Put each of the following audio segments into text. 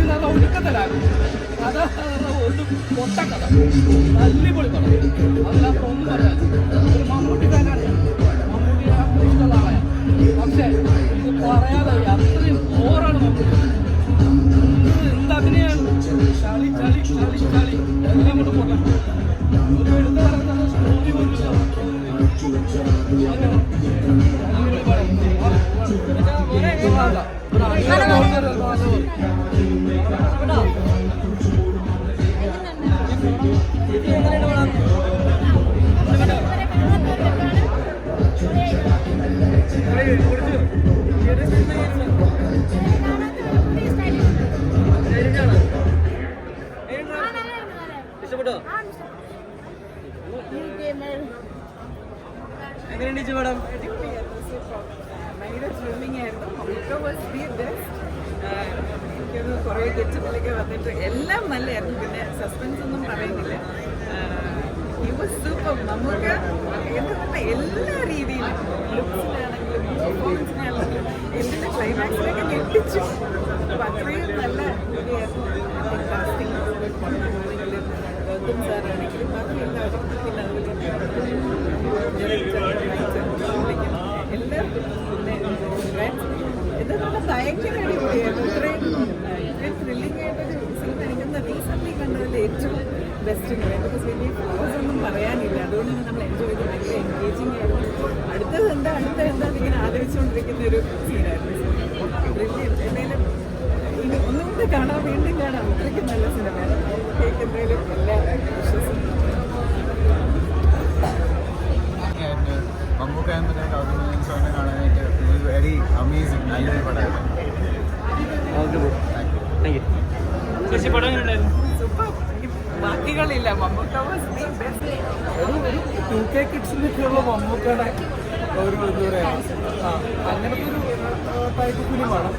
Lag എന്ന് പറഞ്ഞാൽ ഒടുക്കത്തെ ലാഗ് കഥ എന്ന് പറഞ്ഞാൽ ഒരു പൊട്ടക്കഥ തല്ലിപ്പൊളി പടം അതിനകത്ത് ഒന്നും പറയാൻ ഒരു മമ്മൂട്ടി ഫാനാണ് ഞാൻ. മമ്മൂട്ടി ഇഷ്ടമുള്ള ആളാണ് പക്ഷേ ഇത് പറയാതെ. അത്രയും ഓറാണ് മമ്മൂട്ടി. എന്ത് അഭിനയാണ് ചളി ചളി ചളി ചളി. എല്ലാം കൊണ്ട് പോട്ടെ. ഒരു പറയുന്നത് സ്റ്റോറി പോലും ഇഷ്ടപ്പെട്ടോ? എങ്ങനെയുണ്ട് ചേച്ചി പടം? ഭയങ്കര ത്രില്ലിംഗ് ആയിരുന്നു. ഒക്കെ വാസ് ദി ബെസ്റ്റ് എനിക്കത് കുറേ ഗെറ്റപ്പിലൊക്കെ വന്നിട്ട് എല്ലാം നല്ലതായിരുന്നു പിന്നെ സസ്പെൻസ് ഒന്നും പറയുന്നില്ല. ഈ വാസ് സൂപ്പർ നമുക്ക് എന്താ എല്ലാ രീതിയിലും ലുക്സിലാണെങ്കിലും പെർഫോമൻസിനാണെങ്കിലും എന്തിന്റെ ക്ലൈമാക്സിലൊക്കെ ഞെട്ടിച്ചു? അപ്പം അത്രയും നല്ല കാസ്റ്റിംഗ് ആണെങ്കിലും ഗൗതം സാറാണെങ്കിലും ബാക്കി എല്ലാവരും പിന്നെ അതുപോലെ പിന്നെ ഇതൊക്കെ ഭയങ്കര അടിപൊളിയായിരുന്നു ഇത്രയും ത്രില്ലിംഗ് ആയിട്ടൊരു സിനിമ എനിക്കൊന്ന് റീസെന്റ്ലി കണ്ടതിൽ ഏറ്റവും ബെസ്റ്റ് ബിക്കോസ് വലിയ ഒന്നും പറയാനില്ല അതുകൊണ്ട് നമ്മൾ എൻജോയ് ചെയ്ത് ഭയങ്കര എൻഗേജിങ് ആയിരുന്നു ഇങ്ങനെ ആദരിച്ചുകൊണ്ടിരിക്കുന്ന ഒരു സീനായിരുന്നു ബ്രില്യൻ എന്തായാലും ഇനി ഒന്നും കൂടെ കാണാം വീണ്ടും കാണാം അത്രയ്ക്കും നല്ല സിനിമയാണ് എന്തായാലും വെരി അമേസിംഗ് നല്ലൊരു പടമായിരുന്നു ചേച്ചി പടം വാക്കുകളില്ല മമ്മൂക്ക ദി ബെസ്റ്റ് ഒരു ടു കെ കിഡ്സിനൊക്കെയുള്ള മമ്മൂക്കയുടെ ഒരു എന്താ പറയുക ആ അങ്ങനത്തെ ഒരു ടൈപ്പ് ഫിലിമാണ്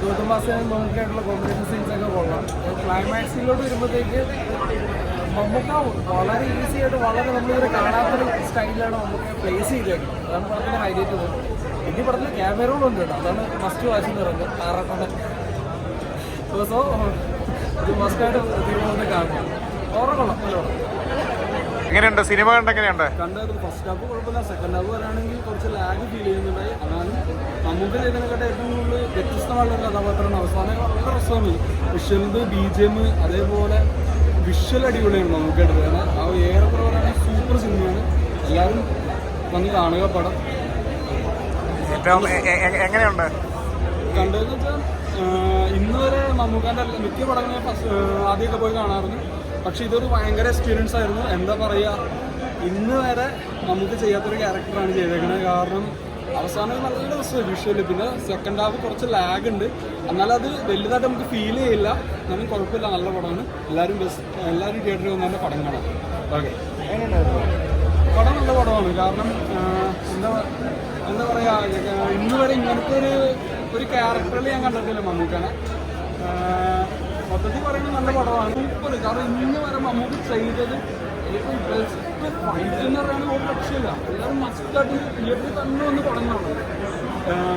ഗൗതമാസനും മമ്മൂക്കായിട്ടുള്ള കോമ്പിനേഷൻ സീൻസ് ഒക്കെ കൊള്ളാം. ക്ലൈമാക്സിലോട്ട് വരുമ്പോഴത്തേക്ക് മമ്മൂക്ക വളരെ ഈസി ആയിട്ട് വളരെ നമ്മളിതുവരെ കാണാത്തൊരു സ്റ്റൈലിലാണ് മമ്മൂക്ക പ്ലേസ് ചെയ്തേക്കുന്നത്. അതാണ് പടത്തിന്റെ ഹൈലൈറ്റ് തോന്നുന്നത് ഇനി പടത്തിൽ ക്യാമറകളുണ്ട് കേട്ടോ അതാണ് മസ്റ്റ് വാച്ച് എന്ന് പറയുന്നത്. ആറക്കൊണ്ട സോ ഇത് മസ്റ്റായിട്ട് തീരുമാനം കാണണം. ഓർമ്മ കൊള്ളാം എങ്ങനെയുണ്ട്? സിനിമ കണ്ട് എങ്ങനെയുണ്ട്? കണ്ടത് ഫസ്റ്റ് ഹാഫ് കുഴപ്പമില്ല. സെക്കൻഡ് ഹാഫ് വരാണെങ്കിൽ കുറച്ച് ലാഗ് ഫീൽ ചെയ്യുന്നുണ്ടായി അതാണ് നമുക്ക് ചെയ്തതിനെക്കാട്ട് ഏറ്റവും കൂടുതൽ വ്യത്യസ്തമായിട്ടുള്ള കഥാപാത്രമാണ് അവസാനം. വളരെ രസമാണ് വിഷ്വലിന്റെ ബി ജെ എം അതേപോലെ വിഷ്വൽ അടിപൊളിയാണ് നമുക്ക് കേട്ടത് കാരണം ആ ഏറെ പറയുന്ന സൂപ്പർ സിനിമയാണ് എല്ലാവരും വന്ന് കാണുക പടം. ഏറ്റവും എങ്ങനെയുണ്ട്? കണ്ടതെന്ന് വെച്ചാൽ ഇന്ന് വരെ മമ്മൂക്കാന്റെ മിക്ക പടങ്ങളും ഫസ്റ്റ് ആദ്യമൊക്കെ പോയി കാണാറുണ്ട്. പക്ഷെ ഇതൊരു ഭയങ്കര എക്സ്പീരിയൻസ് ആയിരുന്നു. എന്താ പറയുക ഇന്ന് വരെ നമുക്ക് ചെയ്യാത്തൊരു ക്യാരക്ടറാണ് ചെയ്തേക്കുന്നത് കാരണം അവസാനം നല്ല രസമാണ് വിഷ്വൽ. പിന്നെ സെക്കൻഡ് ഹാഫ് കുറച്ച് ലാഗ് ഉണ്ട്. എന്നാലും അത് വലുതായിട്ട് നമുക്ക് ഫീൽ ചെയ്യില്ല. എന്നാലും കുഴപ്പമില്ല. നല്ല പടമാണ്. എല്ലാവരും ബെസ്റ്റ് എല്ലാവരും തിയേറ്ററിൽ വന്ന് തന്നെ പടം കാണാം. ഓക്കെ പടം നല്ല പടമാണ്. കാരണം എന്താ എന്താ പറയുക ഇന്ന് വരെ ഇങ്ങനത്തെ ഒരു ഒരു ക്യാരക്ടറിൽ ഞാൻ കണ്ടിട്ടില്ല മമ്മൂക്കനെ. മൊത്തത്തിൽ പറയുന്നത് നല്ല പടമാണ്. സൂപ്പർ കാരണം ഇന്ന് വരെ മമ്മൂക്ക് ചെയ്തത് ഏറ്റവും ബെസ്റ്റ് ഫൈറ്റ് ഒരു രക്ഷയില്ല. എല്ലാവരും മസ്റ്റായിട്ട് തിയേറ്ററിൽ തന്നെ ഒന്ന് തുടങ്ങണം.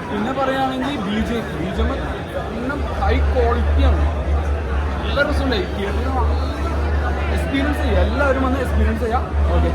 പിന്നെ പറയുകയാണെങ്കിൽ ബി ജെ ബി ജെ എല്ലാം ഹൈ ക്വാളിറ്റിയാണ് നല്ല രസമുണ്ടായി തിയേറ്ററിൽ എക്സ്പീരിയൻസ് ചെയ്യുക എല്ലാവരും വന്ന് എക്സ്പീരിയൻസ് ചെയ്യാം. ഓക്കെ